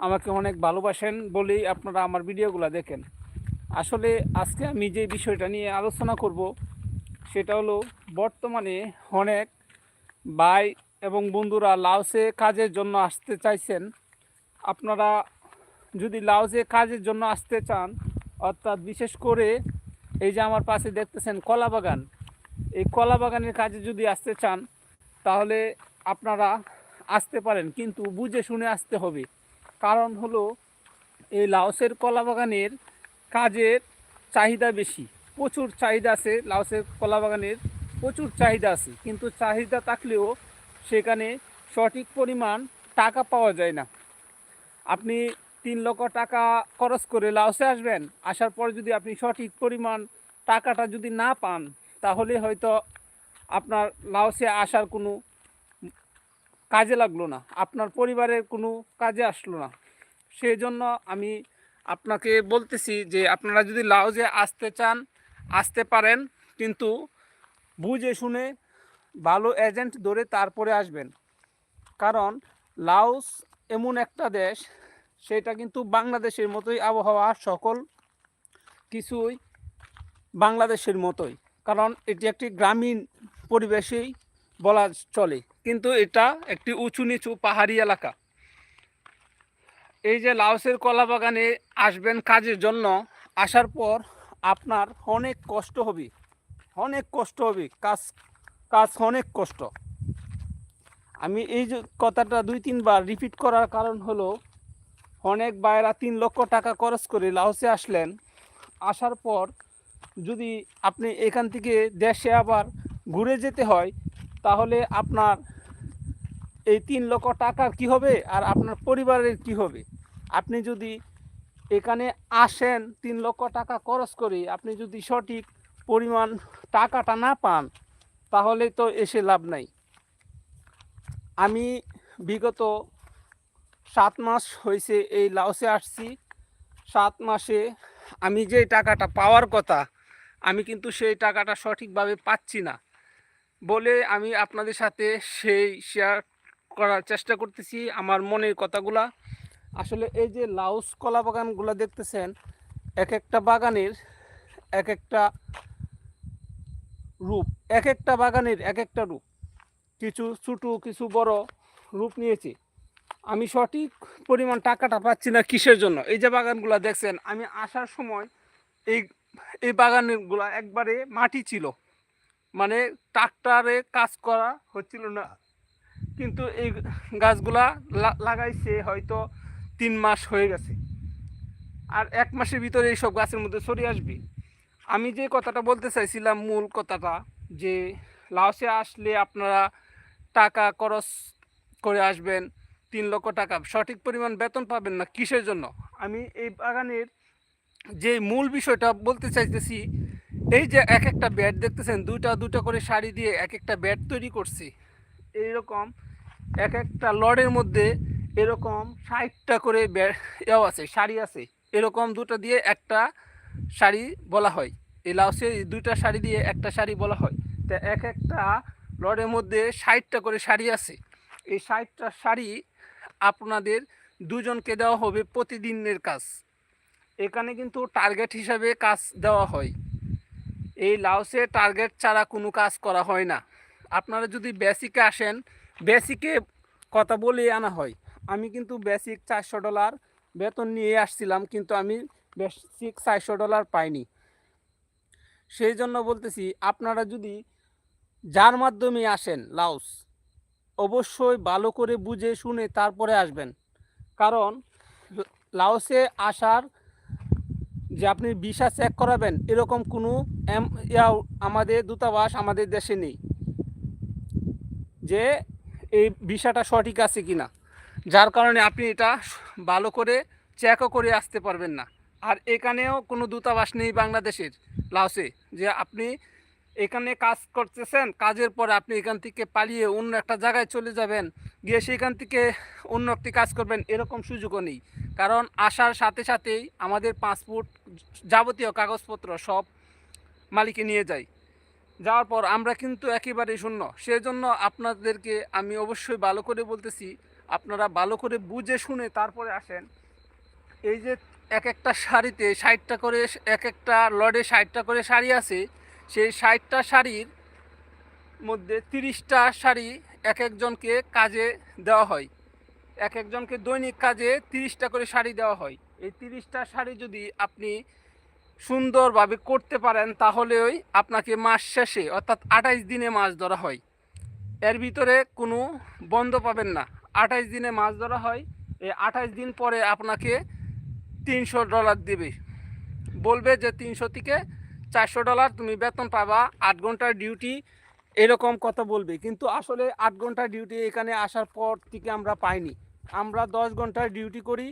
আমাকে অনেক ভালোবাসেন বলেই আপনারা আমার ভিডিওগুলো দেখেন। আসলে আজকে আমি যে বিষয়টা নিয়ে আলোচনা করব, সেটা হলো বর্তমানে অনেক ভাই এবং বন্ধুরা লাউসে কাজের জন্য আসতে চাইছেন। আপনারা যদি লাউসে কাজের জন্য আসতে চান, অর্থাৎ বিশেষ করে এই যে আমার পাশে দেখতেছেন কলা বাগান, এই কলা বাগানের কাজে যদি আসতে চান, তাহলে আপনারা আসতে পারেন, কিন্তু বুঝে শুনে আসতে হবে। কারণ হলো, এই লাউসের কলা বাগানের কাজের চাহিদা বেশি। প্রচুর চাহিদা আছে লাউসের কলা বাগানের প্রচুর চাহিদা আছে, কিন্তু চাহিদা থাকলেও সেখানে সঠিক পরিমাণ টাকা পাওয়া যায় না। আপনি তিন লক্ষ টাকা খরচ করে লাউসে আসবেন, আসার পর যদি আপনি সঠিক পরিমাণ টাকাটা যদি না পান, তাহলে হয়তো আপনার লাউসে আসার কোনো কাজে লাগল না, আপনার পরিবারের কোনো কাজে আসলো না। সেই জন্য আমি আপনাকে বলতেছি যে আপনারা যদি লাউজে আসতে চান, আসতে পারেন, কিন্তু বুঝে শুনে ভালো এজেন্ট ধরে তারপরে আসবেন। কারণ লাউস এমন একটা দেশ, সেটা কিন্তু বাংলাদেশের মতোই আবহাওয়া সকল কিছুই বাংলাদেশের মতোই। কারণ এটি একটি গ্রামীণ পরিবেশেই বলা চলে। কিন্তু এটা একটি উঁচু নিচু পাহাড়ি এলাকা। এই যে লাউসের কলা বাগানে আসবেন কাজের জন্য, আসার পর আপনার অনেক কষ্ট হবে। অনেক কষ্ট হবে, কাজ কাজ অনেক কষ্ট। আমি এই যে কথাটা দুই, তিনবার রিপিট করার কারণ হলো, অনেক বাইরা তিন লক্ষ টাকা খরচ করে লাউসে আসলেন। আসার পর যদি আপনি এখান থেকে দেশে আবার ঘুরে যেতে হয় তাহলে আপনার এই তিন লক্ষ টাকার কি হবে আর আপনার পরিবারের কি হবে? আপনি যদি এখানে আসেন, তিন লক্ষ টাকা খরচ করে আপনি যদি সঠিক পরিমাণ টাকাটা না পান, তাহলে তো এসে লাভ নাই। আমি বিগত সাত মাস হয়েছে এই লাউসে আসছি। সাত মাসে আমি যে টাকাটা পাওয়ার কথা, আমি কিন্তু সেই টাকাটা সঠিকভাবে পাচ্ছি না। বলে আমি আপনাদের সাথে সেই শেয়ার করার চেষ্টা করতেছি আমার মনের কথাগুলা। আসলে এই যে লাউস কলা বাগানগুলো দেখতেছেন, এক একটা বাগানের এক একটা রূপ, এক একটা বাগানের এক একটা রূপ। কিছু ছোটো, কিছু বড় রূপ নিয়েছে। আমি সঠিক পরিমাণ টাকাটা পাচ্ছি না কিসের জন্য? এই যে বাগানগুলো দেখছেন, আমি আসার সময় এই এই বাগানগুলো একবারে মাটি ছিল। মানে ট্রাক্টরে কাজ করা হচ্ছিল না। কিন্তু এই গাছগুলা লাগাইছে হয়তো তিন মাস হয়ে গেছে। আর এক মাসের ভিতরে এইসব গাছের মধ্যে সরে আসবে। আমি যে কথাটা বলতে চাইছিলাম, মূল কথাটা যে লাওসে আসলে আপনারা টাকা খরচ করে আসবেন, তিন লক্ষ টাকা। সঠিক পরিমাণ বেতন পাবেন না, কিসের জন্য? আমি এই বাগানের যে মূল বিষয়টা বলতে চাইতেছি এই যে এক একটা ব্যাট দেখতেছেন, দুইটা দুটো করে শাড়ি দিয়ে এক একটা ব্যাট তৈরি করছি। এইরকম এক একটা লড়ের মধ্যে এরকম ষাটটা করে ব্যাট আছে, শাড়ি আছে। এরকম দুটো দিয়ে একটা শাড়ি বলা হয়। এই লাউসে দুইটা শাড়ি দিয়ে একটা শাড়ি বলা হয়। তা এক একটা লড়ের মধ্যে ষাটটা করে শাড়ি আছে। এই ষাটটা শাড়ি আপনাদের দুজনকে দেওয়া হবে প্রতিদিনের কাজ। এখানে কিন্তু টার্গেট হিসাবে কাজ দেওয়া হয়। এই লাউসে টার্গেট ছাড়া কোনো কাজ করা হয় না। আপনারা যদি বেসিকে আসেন, বেসিকে কথা বলে আনা হয়। আমি কিন্তু বেসিক চারশো ডলার বেতন নিয়ে আসছিলাম, কিন্তু আমি বেসিক চারশো ডলার পাইনি। সেই জন্য বলতেছি, আপনারা যদি যার মাধ্যমে আসেন লাউস অবশ্যই ভালো করে বুঝে শুনে তারপরে আসবেন। কারণ লাউসে আসার যে আপনি ভিসা চেক করাবেন, এরকম কোনো ইয়াও আমাদের দূতাবাস আমাদের দেশে নেই। যে এই ভিসাটা সঠিক আছে কি না যার কারণে আপনি এটা ভালো করে চেকও করে আসতে পারবেন না। আর এখানেও কোনো দূতাবাস নেই বাংলাদেশের লাউসে যে আপনি এখানে কাজ করতেছেন, কাজের পরে আপনি এখান থেকে পালিয়ে অন্য একটা জায়গায় চলে যাবেন, গিয়ে সেখান থেকে অন্য একটি কাজ করবেন, এরকম সুযোগও নেই। কারণ আসার সাথে সাথেই আমাদের পাসপোর্ট যাবতীয় কাগজপত্র সব মালিকে নিয়ে যায়। যাওয়ার পর আমরা কিন্তু একেবারেই শূন্য। সেজন্য আপনাদেরকে আমি অবশ্যই ভালো করে বলতেছি, আপনারা ভালো করে বুঝে শুনে তারপরে আসেন। এই যে এক একটা শাড়িতে ষাটটা করে, এক একটা লডে ষাটটা করে শাড়ি আছে সেই ষাটটা শাড়ির মধ্যে তিরিশটা শাড়ি এক একজনকে কাজে দেওয়া হয়। এক একজনকে দৈনিক কাজে তিরিশটা করে শাড়ি দেওয়া হয়। এই তিরিশটা শাড়ি যদি আপনি সুন্দরভাবে করতে পারেন, তাহলে ওই আপনাকে মাস শেষে, অর্থাৎ আঠাইশ দিনে মাছ ধরা হয়। এর ভিতরে কোনো বন্ধ পাবেন না। আঠাইশ দিনে মাছ ধরা হয়। এই আঠাইশ দিন পরে আপনাকে তিনশো ডলার দেবে। বলবে যে তিনশো থেকে চারশো ডলার তুমি বেতন পাবা, আট ঘণ্টার ডিউটি এরকম কথা বলবে। কিন্তু আসলে আট ঘণ্টার ডিউটি এখানে আসার পর থেকে আমরা পাইনি। আমরা দশ ঘণ্টার ডিউটি করি,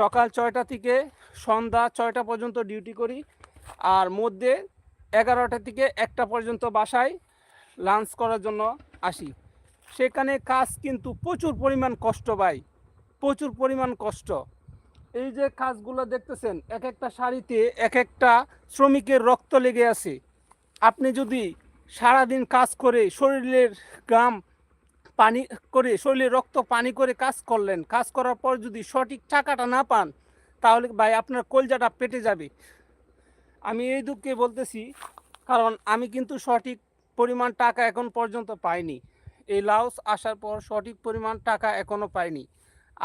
সকাল ছয়টা থেকে সন্ধ্যা ছয়টা পর্যন্ত ডিউটি করি, আর মধ্যে এগারোটা থেকে একটা পর্যন্ত বাসায় লাঞ্চ করার জন্য আসি। সেখানে কাজ কিন্তু প্রচুর পরিমাণ কষ্ট পাই প্রচুর পরিমাণ কষ্ট। এই যে কাজগুলো দেখতেছেন, এক একটা শাড়িতে এক একটা শ্রমিকের রক্ত লেগে আছে। আপনি যদি সারাদিন কাজ করে শরীরের গাম পানি করে শরীরে রক্ত পানি করে কাজ করলেন, কাজ করার পর যদি সঠিক টাকাটা না পান, তাহলে ভাই আপনার কলজাটা পেটে যাবে। আমি এই দুঃখে বলতেছি, কারণ আমি কিন্তু সঠিক পরিমাণ টাকা এখন পর্যন্ত পাইনি। এই লাউস আসার পর সঠিক পরিমাণ টাকা এখনও পাইনি।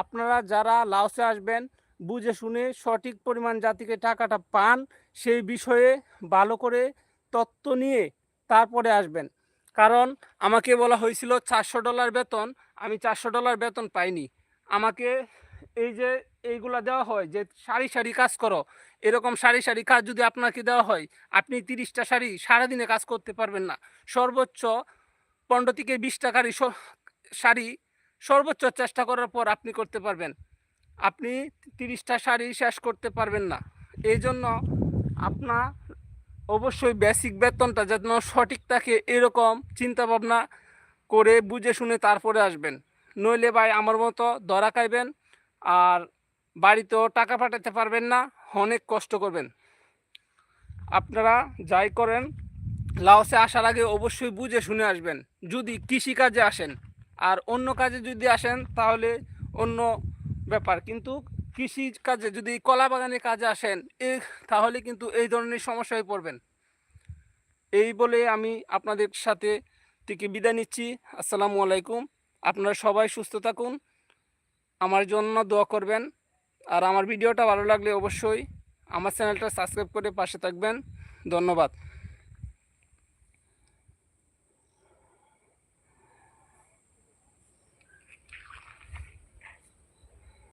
আপনারা যারা লাউসে আসবেন বুঝে শুনে সঠিক পরিমাণ জাতিকে টাকাটা পান, সেই বিষয়ে ভালো করে তত্ত্ব নিয়ে তারপরে আসবেন। কারণ আমাকে বলা হয়েছিল চারশো ডলার বেতন, আমি চারশো ডলার বেতন পাইনি। আমাকে এই যে এইগুলা দেওয়া হয় যে সারি সারি কাজ করো, এরকম সারি সারি কাজ যদি আপনাকে দেওয়া হয়, আপনি তিরিশটা শাড়ি সারাদিনে কাজ করতে পারবেন না। সর্বোচ্চ পনেরো থেকে বিশ টাকারই স- শাড়ি সর্বোচ্চ চেষ্টা করার পর আপনি করতে পারবেন। আপনি তিরিশটা শাড়ি শেষ করতে পারবেন না। এই জন্য আপনার অবশ্যই বেসিক বেতনটা যেন সঠিক থাকে এরকম চিন্তা ভাবনা করে বুঝে শুনে তারপরে আসবেন। নইলে ভাই আমার মতো ধরা খাইবেন আর বাড়িতেও টাকা পাঠাতে পারবেন না, অনেক কষ্ট করবেন। আপনারা যাই করেন, লাওসে আসার আগে অবশ্যই বুঝে শুনে আসবেন। যদি কৃষিকাজে আসেন আর অন্য কাজে যদি আসেন তাহলে অন্য ব্যাপার। কিন্তু কৃষি কাজে যদি কলা বাগানের কাজে আসেন তাহলে কিন্তু এই ধরনের সমস্যায় পড়বেন। এই বলে আমি আপনাদের সাথে থেকে বিদায় নিচ্ছি। আসসালামু আলাইকুম। আপনারা সবাই সুস্থ থাকুন। আমার জন্য দোয়া করবেন। আর আমার ভিডিওটা ভালো লাগলে অবশ্যই আমার চ্যানেলটা সাবস্ক্রাইব করে পাশে থাকবেন। ধন্যবাদ।